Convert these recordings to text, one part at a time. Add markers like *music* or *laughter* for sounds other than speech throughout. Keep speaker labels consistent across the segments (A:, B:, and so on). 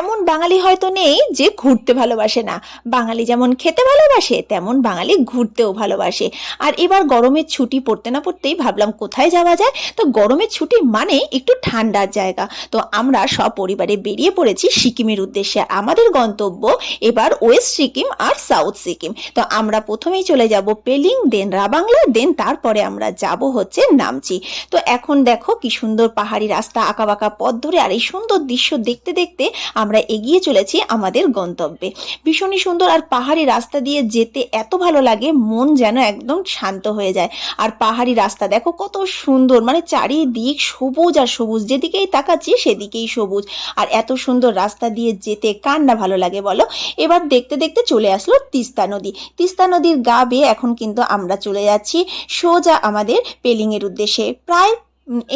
A: এমন বাঙালি হয়তো নেই যে ঘুরতে ভালোবাসে না। বাঙালি যেমন খেতে ভালোবাসে, তেমন বাঙালি ঘুরতেও ভালোবাসে। আর এবার গরমের ছুটি পড়তে না পড়তেই ভাবলাম কোথায় যাওয়া যায়? তো গরমের ছুটি মানে একটু ঠান্ডার জায়গা। তো আমরা সব পরিবারে বেরিয়ে পড়েছি সিকিমের উদ্দেশ্যে। আমাদের গন্তব্য এবার ওয়েস্ট সিকিম আর সাউথ সিকিম। তো আমরা প্রথমেই চলে যাব পেলিং, দেন রাবাংলা, দেন তারপরে আমরা যাব হচ্ছে নামচি। তো এখন দেখো কি সুন্দর পাহাড়ি রাস্তা আঁকা বাঁকা পথ ধরে আর এই সুন্দর দৃশ্য দেখতে দেখতে আমরা এগিয়ে চলেছি আমাদের গন্তব্যে। ভীষণই সুন্দর আর পাহাড়ি রাস্তা দিয়ে যেতে এত ভালো লাগে, মন যেন একদম শান্ত হয়ে যায়। আর পাহাড়ি রাস্তা দেখো কত সুন্দর মানে চারিদিক সবুজ আর সবুজ, যেদিকেই তাকাচ্ছি সেদিকেই সবুজ। আর এত সুন্দর রাস্তা দিয়ে যেতে কার না ভালো লাগে বলো? এবার দেখতে দেখতে চলে আসলো তিস্তা নদী। তিস্তা নদীর গা বেয়ে এখন কিন্তু আমরা চলে যাচ্ছি। সোজা আমাদের পেলিংয়ের উদ্দেশ্যে। প্রায়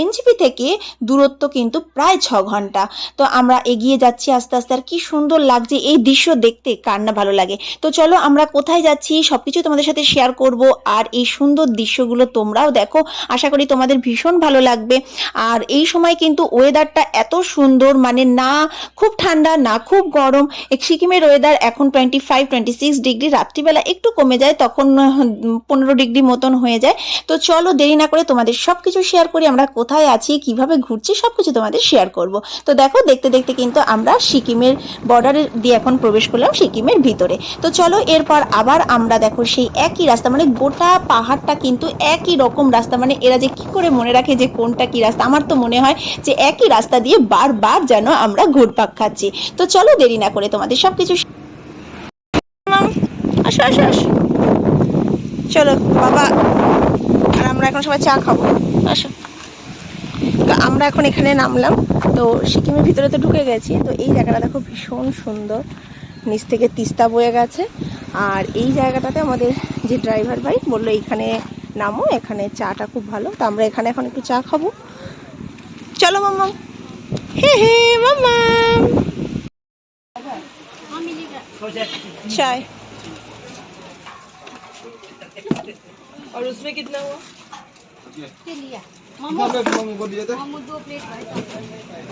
A: এনজিপি থেকে দূরত্ব কিন্তু প্রায় ছ ঘণ্টা। তো আমরা এগিয়ে যাচ্ছি আস্তে আস্তে আর কি সুন্দর লাগছে এই দৃশ্য দেখতে, কার না ভালো লাগে। তো চলো আমরা কোথায় যাচ্ছি সব কিছু তোমাদের সাথে শেয়ার করব আর এই সুন্দর দৃশ্যগুলো তোমরাও দেখো। আশা করি তোমাদের ভীষণ ভালো লাগবে। আর এই সময় কিন্তু ওয়েদারটা এত সুন্দর মানে না খুব ঠান্ডা, না খুব গরম। সিকিমের ওয়েদার এখন twenty five twenty six degree রাত্রিবেলা একটু কমে যায়, তখন পনেরো ডিগ্রি মতন হয়ে যায়। তো চলো দেরি না করে তোমাদের সব কিছু শেয়ার করি, আমরা কোথায় আছি, কীভাবে ঘুরছি সব কিছু তোমাদের শেয়ার করব। তো দেখো, দেখতে দেখতে কিন্তু আমরা সিকিমের বর্ডারে দিয়ে এখন প্রবেশ করলাম সিকিমের ভিতরে। তো চলো, এরপর আবার আমরা দেখো সেই একই রাস্তা মানে গোটা পাহাড়টা কিন্তু একই রকম রাস্তা। মানে এরা যে কি করে মনে রাখে যে কোনটা কি রাস্তা? আমার তো মনে হয় যে একই রাস্তা দিয়ে বারবার যেন আমরা ঘুরপাক খাচ্ছি। তো চলো, দেরি না করে তোমাদের সব কিছু আসো আসো। চলো, বাবা। আর আমরা এখন সবাই চা খাব। আসো। তো আমরা এখন এখানে নামলাম। তো সিকিমের ভিতরে তো ঢুকে গেছি। তো এই জায়গাটা দেখো ভীষণ সুন্দর। নিচ থেকে তিস্তা বয়ে গেছে। আর এই জায়গাটাতে আমাদের যে ড্রাইভার ভাই বলল এখানে নামো এখানে চাটা খুব ভালো। তো আমরা এখানে এখন একটু চা খাব। চলো মামা হে হে
B: মাম্মাম চায়
C: के लिया
D: कितना प्लेट मोमो को दिए थे
C: मोमो दो प्लेट भाई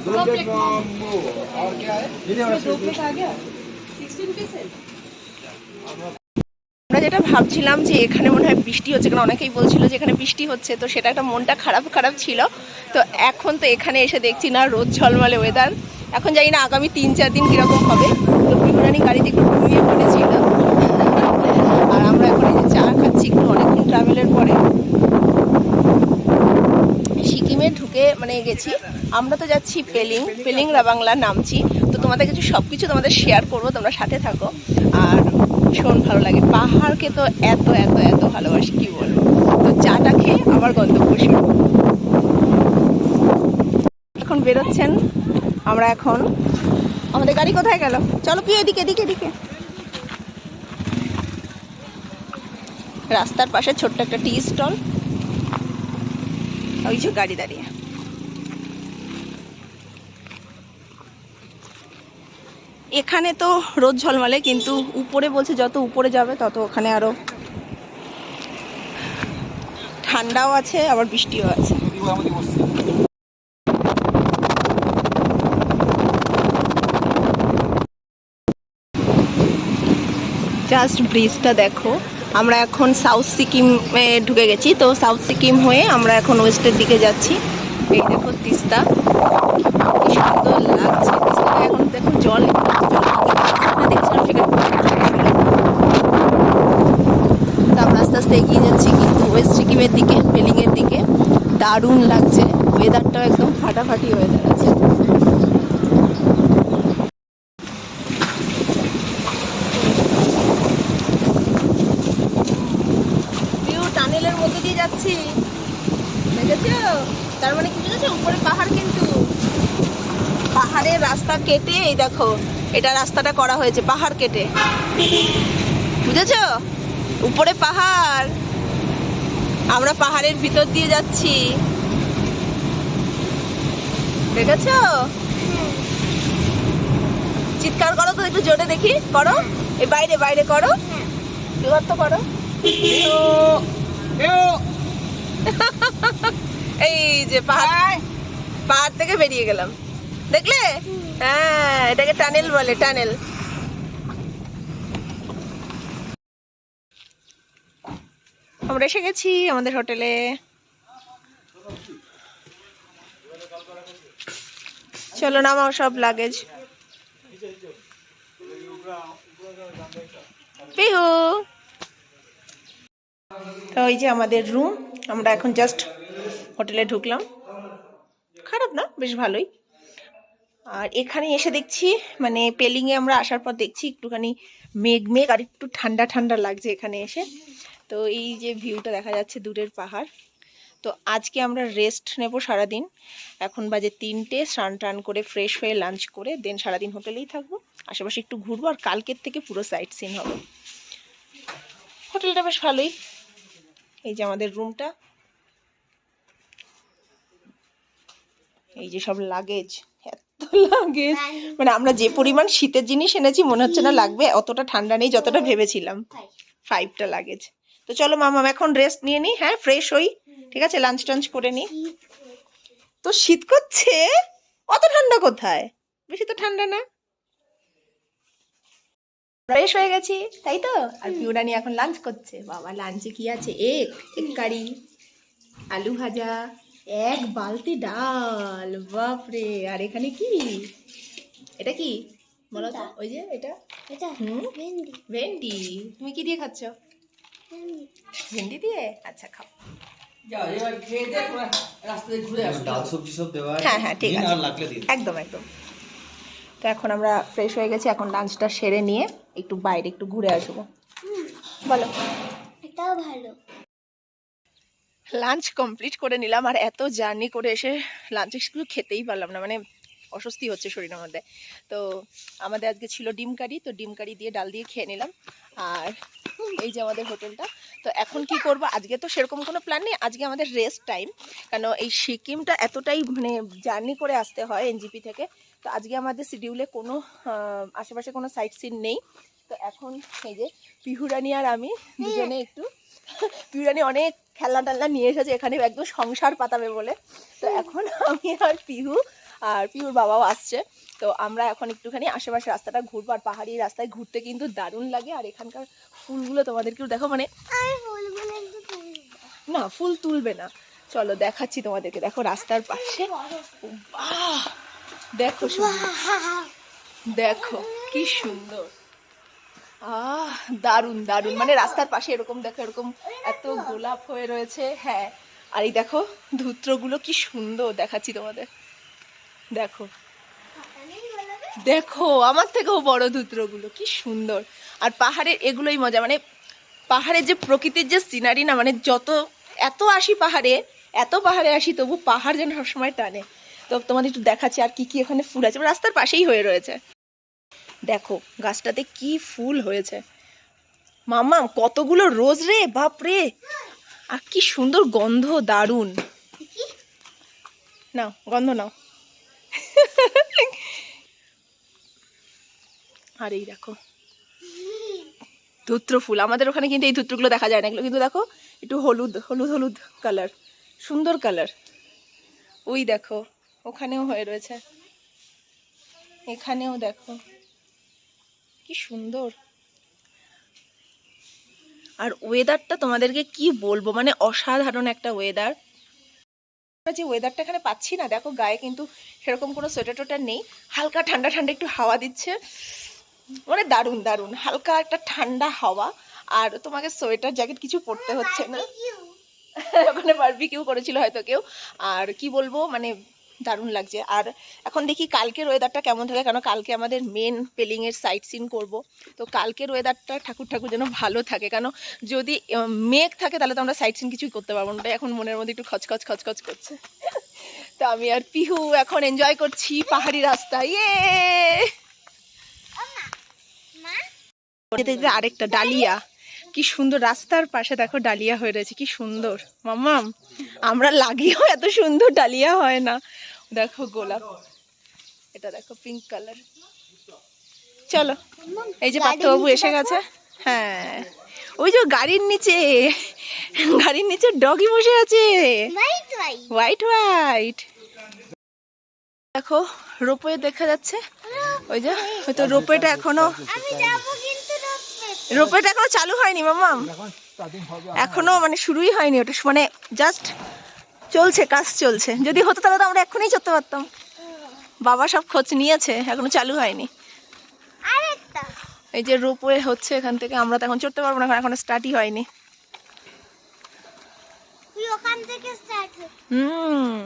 D: दो प्लेट मोमो और क्या है
B: इसमें दो प्लेट आ गया सिक्सटी रुपीज है
A: আমরা যেটা ভাবছিলাম যে এখানে মনে হয় বৃষ্টি হচ্ছে কারণ অনেকেই বলছিল যে এখানে বৃষ্টি হচ্ছে তো সেটা একটা মনটা খারাপ খারাপ ছিল তো এখন তো এখানে এসে দেখছি না রোদ ঝলমলে ওয়েদার এখন জানি না আগামী তিন চার দিন কীরকম হবে তো বিমানি গাড়িতে একটু ঘুমিয়ে পড়েছিল আর আমরা এখন এই যে চা খাচ্ছি একটু অনেকক্ষণ ট্রাভেলের পরে সিকিমে ঢুকে মানে গেছি। আমরা তো যাচ্ছি পেলিং পেলিং রাবাংলা নামছি। তো তোমাদের কিছু সব কিছু তোমাদের শেয়ার করব, তোমরা সাথে থাকো। আর ভীষণ ভালো লাগে। পাহাড়কে তো এত এত এত ভালোবাসি, কি বলব? তো চাটা খেয়ে আবার গন্তব্য শুরু এখন বেরোচ্ছেন। আমরা এখন আমাদের গাড়ি কোথায় গেল? চলো কি এদিকে এদিকে এদিকে। রাস্তার পাশে ছোট্ট একটা টি স্টল ওই যে গাড়ি দাঁড়িয়ে। এখানে তো রোদ ঝলমলে, কিন্তু উপরে বলছে যত উপরে যাবে তত ওখানে আরও ঠান্ডাও আছে, আবার বৃষ্টিও আছে। জাস্ট ব্রিজটা দেখো। আমরা এখন সাউথ সিকিমে ঢুকে গেছি। তো সাউথ সিকিম হয়ে আমরা এখন ওয়েস্টের দিকে যাচ্ছি। এই দেখো তিস্তা। কি সুন্দর লাগছে। এখন দেখো জল আমরা আস্তে আস্তে এগিয়ে যাচ্ছি কিন্তু ওয়েস্ট সিকিমের দিকে পেলিংয়ের দিকে। দারুণ লাগছে। ওয়েদারটাও একদম ফাটাফাটি ওয়েদার আছে ভিউ টানেলের মধ্যে দিয়ে যাচ্ছি দেখেছ তার মানে কি বুঝেছ উপরে পাহাড় কিন্তু পাহাড়ের রাস্তা কেটে এই দেখো এটা রাস্তাটা করা হয়েছে পাহাড় কেটে। বুঝেছ? উপরে পাহাড়। আমরা পাহাড়ের ভিতর দিয়ে যাচ্ছি। দেখেছ? চিৎকার করো তো একটু জোরে দেখি। করো? এই বাইরে বাইরে করো। তো করো। এই যে পাহাড় পাহাড় থেকে বেরিয়ে গেলাম। দেখলে? হ্যাঁ এটাকে টানেল বলে, টানেল। আমরা এসে গেছি আমাদের হোটেলে। চলো না নামাও সব লাগেজ পিহু। তো ওই যে আমাদের রুম আমরা এখন জাস্ট হোটেলে ঢুকলাম। খারাপ না, বেশ ভালোই। আর এখানে এসে দেখছি মানে পেলিংয়ে আমরা আসার পর দেখছি একটুখানি মেঘ মেঘ আর একটু ঠান্ডা ঠান্ডা লাগছে এখানে এসে। তো এই যে ভিউটা দেখা যাচ্ছে দূরের পাহাড়। তো আজকে আমরা রেস্ট নেব সারাদিন। এখন বাজে তিনটে, স্নান টান করে ফ্রেশ হয়ে লাঞ্চ করে দেন সারাদিন হোটেলেই থাকব। আশেপাশে একটু ঘুরবো আর কালকের থেকে পুরো সাইট সিন হবে। হোটেলটা বেশ ভালোই। এই যে আমাদের রুমটা এই যে সব লাগেজ লাগেজ মানে আমরা যে পরিমাণ শীতের জিনিস এনেছি মনে হচ্ছে না লাগবে। অতটা ঠান্ডা নেই যতটা ভেবেছিলাম। ফাইভটা লাগেজ তো চলো মামাম এখন রেস্ট নিয়ে নিই হ্যাঁ? ফ্রেশ হই ঠিক আছে? লাঞ্চ টাঞ্চ করে নিই। তো শীত করছে? অত ঠান্ডা কোথায়? বেশি তো ঠান্ডা না। ফ্রেশ হয়ে গেছি তাই তো? আর পিউরানি এখন লাঞ্চ করছে। বাবা লাঞ্চে কি আছে? এক এক কারি আলু ভাজা। এক বালতি ডাল বাপরে। আর এখানে কি? এটা কি? বলো তো ওই যে এটা?
C: এটা
A: হুম?
C: ভেন্ডি।
A: ভেন্ডি। তুমি কি দিয়ে খাচ্ছ?
C: ভেন্ডি।
A: দিয়ে? আচ্ছা খাও।
D: ডাল সবজি সব দেওয়া
A: হ্যাঁ, হ্যাঁ, ঠিক আছে।
D: আর লাগলে দিন।
A: একদম একদম। তো এখন আমরা ফ্রেশ হয়ে গেছি এখন লাঞ্চটা সেরে নিয়ে একটু বাইরে একটু ঘুরে আসব। বলো।
C: এটাও ভালো।
A: লাঞ্চ কমপ্লিট করে নিলাম আর এত জার্নি করে এসে লাঞ্চ একটু খেতেই পারলাম না মানে অস্বস্তি হচ্ছে শরীরের মধ্যে। তো আমাদের আজকে ছিল ডিম কারি, তো ডিম কারি দিয়ে ডাল দিয়ে খেয়ে নিলাম। আর এই যে আমাদের হোটেলটা, তো এখন কি করব? আজকে তো সেরকম কোনো প্ল্যান নেই, আজকে আমাদের রেস্ট টাইম কেন এই সিকিমটা এতটাই মানে জার্নি করে আসতে হয় এনজিপি থেকে। তো আজকে আমাদের শিডিউলে কোনো আশেপাশে কোনো সাইট সিন নেই। তো এখন এই যে পিহুরানি আর আমি দুজনে একটু *laughs* পিহুরানি অনেক খেলনা টেলনা নিয়ে এসেছে এখানে একদম সংসার পাতাবে বলে। তো এখন আমি আর পিহু আর পিহুর বাবাও আসছে। তো আমরা এখন একটুখানি আশেপাশে রাস্তাটা ঘুরবো আর পাহাড়ি রাস্তায় ঘুরতে কিন্তু দারুণ লাগে। আর এখানকার ফুলগুলো তোমাদেরকেও দেখো মানে না ফুল তুলবে না। চলো দেখাচ্ছি তোমাদেরকে। দেখো রাস্তার পাশে। বাহ! দেখো দেখো কি সুন্দর। আহ, দারুণ দারুণ। মানে রাস্তার পাশে এরকম দেখো, এরকম এত গোলাপ হয়ে রয়েছে। হ্যাঁ আর এই দেখো, ধূত্রগুলো কি সুন্দর দেখাচ্ছি তোমাদের। দেখো। দেখো, আমার থেকেও বড় ধূত্রগুলো, কি সুন্দর। আর পাহাড়ের এগুলোই মজা মানে পাহাড়ের যে প্রকৃতির যে সিনারি না মানে যত, এত আসি পাহাড়ে, এত পাহাড়ে আসি, তবু পাহাড় যেন সবসময় টানে। তো তোমাদের একটু দেখাচ্ছি আর কি কি এখানে ফুল আছে, রাস্তার পাশেই হয়ে রয়েছে। দেখো গাছটাতে কি ফুল হয়েছে। মামা কতগুলো রোজ রে বাপ রে। আর কি সুন্দর গন্ধ দারুণ। নাও গন্ধ নাও। আর এই দেখো। ধুত্র ফুল। আমাদের ওখানে কিন্তু এই ধুত্রগুলো দেখা যায় না। এগুলো কিন্তু দেখো একটু হলুদ হলুদ হলুদ কালার সুন্দর কালার ওই দেখো ওখানেও হয়ে রয়েছে। এখানেও দেখো। কি সুন্দর। আর ওয়েদারটা তোমাদেরকে কি বলব? মানে অসাধারণ একটা ওয়েদার যে ওয়েদারটা এখানে পাচ্ছি না দেখো গায়ে কিন্তু সেরকম কোনো সোয়েটার টোয়েটার নেই। হালকা ঠান্ডা ঠান্ডা একটু হাওয়া দিচ্ছে। মানে দারুণ দারুণ। হালকা একটা ঠান্ডা হাওয়া। আর তোমাকে সোয়েটার জ্যাকেট কিছু পরতে হচ্ছে না। *laughs* ওখানে বারবিকিউ করেছিল হয়তো কেউ। আর কি বলব? মানে দারুণ লাগছে। আর এখন দেখি কালকের ওয়েদারটা কেমন থাকে কারণ কালকে আমাদের মেন পেলিংয়ের সাইট সিন করব। তো কালকের ওয়েদারটা ঠাকুর ঠাকুর যেন ভালো থাকে কেন যদি মেঘ থাকে তাহলে তো আমরা সাইট সিন কিছুই করতে পারব না। এখন মনের মধ্যে একটু খচখচ খচখচ করছে। তো আমি আর পিহু এখন এনজয় করছি পাহাড়ি রাস্তা। ইয়ে আরেকটা ডালিয়া। কি সুন্দর রাস্তার পাশে দেখো ডালিয়া হয়ে রয়েছে কি সুন্দর। মাম্মাম আমরা লাগিয়েও এত সুন্দর ডালিয়া হয় না। দেখো গোলাপ এটা দেখো পিঙ্ক কালার চলো এই যে পার্থবাবু এসে গেছে। হ্যাঁ ওই যে গাড়ির নিচে গাড়ির নিচে ডগি বসে আছে।
C: হোয়াইট হোয়াইট
A: দেখো রোপওয়ে দেখা যাচ্ছে। ওই যে হয়তো রোপওয়েটা এখনও
C: আমি যাব কিন্তু রোপে
A: রোপওয়েটা এখনও চালু হয়নি মামাম এখনও মানে শুরুই হয়নি ওটা মানে জাস্ট চলছে কাজ চলছে। যদি হতো তাহলে তো আমরা এখনই চড়তে পারতাম। বাবা সব খোঁজ নিয়েছে এখনও চালু হয়নি। এই যে রোপওয়ে হচ্ছে এখান থেকে আমরা তো এখন চড়তে পারব না এখনও স্টার্টই হয়নি।
C: তুই ওখান থেকে স্টার্ট
A: হুম।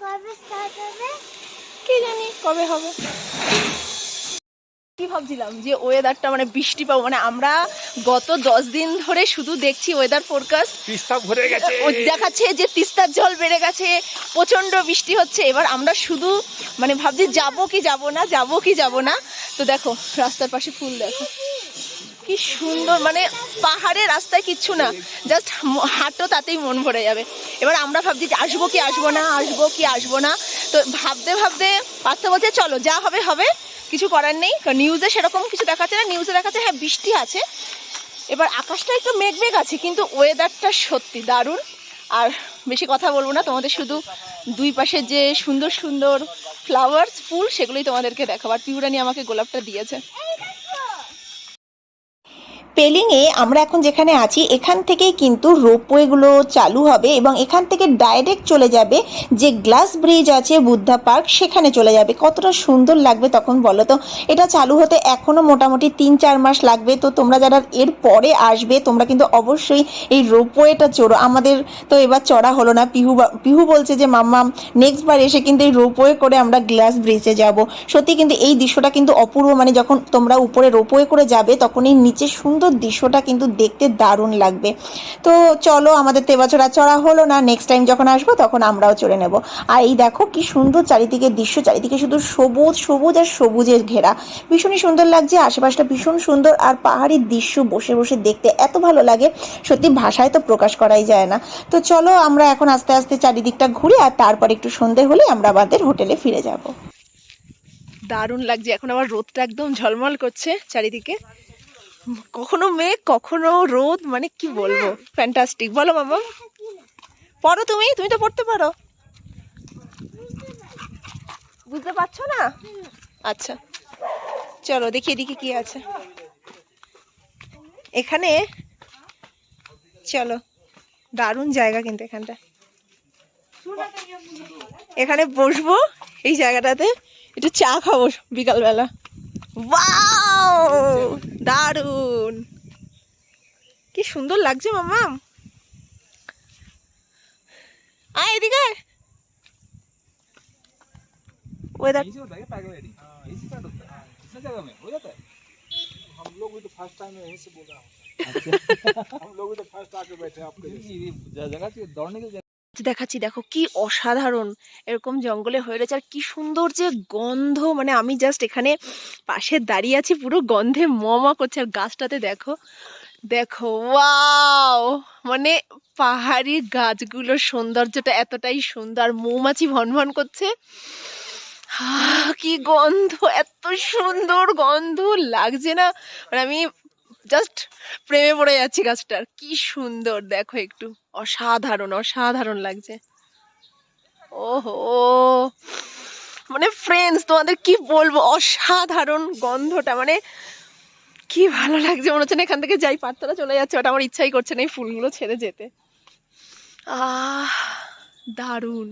C: কবে স্টার্ট হবে?
A: কি জানি কবে হবে। কি ভাবছিলাম যে ওয়েদারটা মানে বৃষ্টি পাবো। মানে আমরা গত দশ দিন ধরে শুধু দেখছি ওয়েদার ফোরকাস্ট
D: পিস্তা ভরে গেছে।
A: ও দেখাচ্ছে যে তিস্তার জল বেড়ে গেছে প্রচণ্ড বৃষ্টি হচ্ছে। এবার আমরা শুধু মানে ভাবছি যাব কি যাব না যাব কি যাব না। তো দেখো রাস্তার পাশে ফুল দেখো। কি সুন্দর মানে পাহাড়ের রাস্তায় কিচ্ছু না। জাস্ট হাঁটো তাতেই মন ভরে যাবে। এবার আমরা ভাবছি যে আসব কি আসব না আসব কি আসব না। তো ভাবতে ভাবতে পার্থ বলছে চলো যা হবে হবে। কিছু করার নেই নিউজে সেরকম কিছু দেখাচ্ছে না নিউজে দেখাচ্ছে হ্যাঁ বৃষ্টি আছে। এবার আকাশটা একটু মেঘ মেঘ আছে, কিন্তু ওয়েদারটা সত্যি দারুণ। আর বেশি কথা বলব না, তোমাদের শুধু দুই পাশে যে সুন্দর সুন্দর ফ্লাওয়ার্স ফুল, সেগুলোই তোমাদেরকে দেখাবো। আর পিউরানি আমাকে গোলাপটা দিয়েছে। পেলিংয়ে আমরা এখন যেখানে আছি, এখান থেকেই কিন্তু রোপওয়েগুলো চালু হবে এবং এখান থেকে ডাইরেক্ট চলে যাবে যে গ্লাস ব্রিজ আছে বুদ্ধা পার্ক, সেখানে চলে যাবে। কতটা সুন্দর লাগবে তখন বলো তো? এটা চালু হতে এখনও মোটামুটি তিন চার মাস লাগবে। তো তোমরা যারা এর পরে আসবে, তোমরা কিন্তু অবশ্যই এই রোপওয়েটা চড়ো। আমাদের তো এবার চড়া হলো না। পিহু পিহু বলছে যে, মাম্মা নেক্সট বার এসে কিন্তু এই রোপওয়ে করে আমরা গ্লাস ব্রিজে যাব। সত্যি কিন্তু এই দৃশ্যটা কিন্তু অপূর্ব। মানে যখন তোমরা উপরে রোপওয়ে করে যাবে তখন এই নিচে সুন্দর দৃশ্যটা কিন্তু দেখতে দারুণ লাগবে। তো চলো, আমাদের তো এবছর আর চড়া হলো না। নেক্সট টাইম যখন আসব, তখন আমরাও চড়ে নেব। আর এই দেখো কি সুন্দর চারিদিকে দৃশ্য, চারিদিকে শুধু সবুজ সবুজ আর সবুজের ঘেরা। ভীষণই সুন্দর লাগছে, আশেপাশটা ভীষণ সুন্দর আর পাহাড়ি দৃশ্য বসে বসে দেখতে এত ভালো লাগে। সত্যি ভাষায় তো প্রকাশ করাই যায় না। তো চলো, আমরা এখন আস্তে আস্তে চারিদিকটা ঘুরে আর তারপর একটু সন্ধে হলে আমরা আমাদের হোটেলে ফিরে যাব। দারুণ লাগছে, এখন আবার রোদটা একদম ঝলমল করছে চারিদিকে। কখনো মেঘ কখনো রোদ মানে কি বলব? ফ্যান্টাস্টিক বলো মামা পড়ো তুমি তুমি তো পড়তে পারো। বুঝতে পারছ না? আচ্ছা। চলো দেখি এদিকে কি আছে। এখানে চলো। দারুণ জায়গা কিন্তু এখানটা। এখানে বসবো এই জায়গাটাতে। একটু চা খাব বিকালবেলা। ওয়াও! দারুণ কি সুন্দর লাগছে মামা আয় এদিকে আয়। ওয়েদার
D: इजी होता है क्या पैराग्लाइडिंग हाँ इजी पैड होता है कितने जगह में हो जाता है हम लोग भी तो फर्स्ट टाइम यहीं से बोल रहा हूँ हम लोग भी तो फर्स्ट आके बैठे हैं आपके जैसे जगह चाहिए दौड़ने की
A: দেখাচ্ছি, দেখো কি অসাধারণ এরকম জঙ্গলে হয়ে রয়েছে আর কি সুন্দর যে গন্ধ মানে আমি জাস্ট এখানে পাশে দাঁড়িয়ে আছি, পুরো গন্ধে মমা করছে আর গাছটাতে দেখো দেখো ওয়াও মানে পাহাড়ি গাছগুলোর সৌন্দর্যটা এতটাই সুন্দর মৌমাছি ভনভন করছে। কি গন্ধ, এত সুন্দর গন্ধ, লাগছে না। মানে আমি জাস্ট প্রেমে পড়ে যাচ্ছি গাছটার, কি সুন্দর, দেখো একটু। অসাধারণ অসাধারণ লাগছে। ওহো! মানে ফ্রেন্ডস তোমাদের কি বলব? অসাধারণ গন্ধটা মানে কি ভালো লাগছে মনে হচ্ছে না এখান থেকে যাই। পাত্রা চলে যাচ্ছে ওটা আমার ইচ্ছাই করছে না এই ফুলগুলো ছেড়ে যেতে। আহ, দারুণ।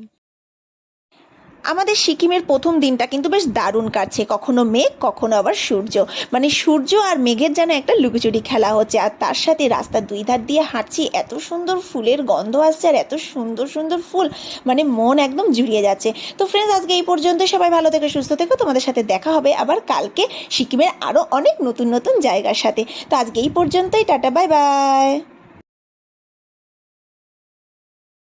A: আমাদের সিকিমের প্রথম দিনটা কিন্তু বেশ দারুণ কাটছে। কখনো মেঘ, কখনো আবার সূর্য। মানে সূর্য আর মেঘের যেন একটা লুকোচুরি খেলা হচ্ছে। আর তার সাথে রাস্তার দুই ধার দিয়ে হাঁটছি, এত সুন্দর ফুলের গন্ধ আসছে আর এত সুন্দর সুন্দর ফুল মানে মন একদম জুড়িয়ে যাচ্ছে। তো ফ্রেন্ডস আজকে এই পর্যন্ত সবাই ভালো থেকে, সুস্থ থেকো। তোমাদের সাথে দেখা হবে আবার কালকে সিকিমের আরও অনেক নতুন নতুন জায়গার সাথে। তো আজকে এই পর্যন্তই। Tata bye bye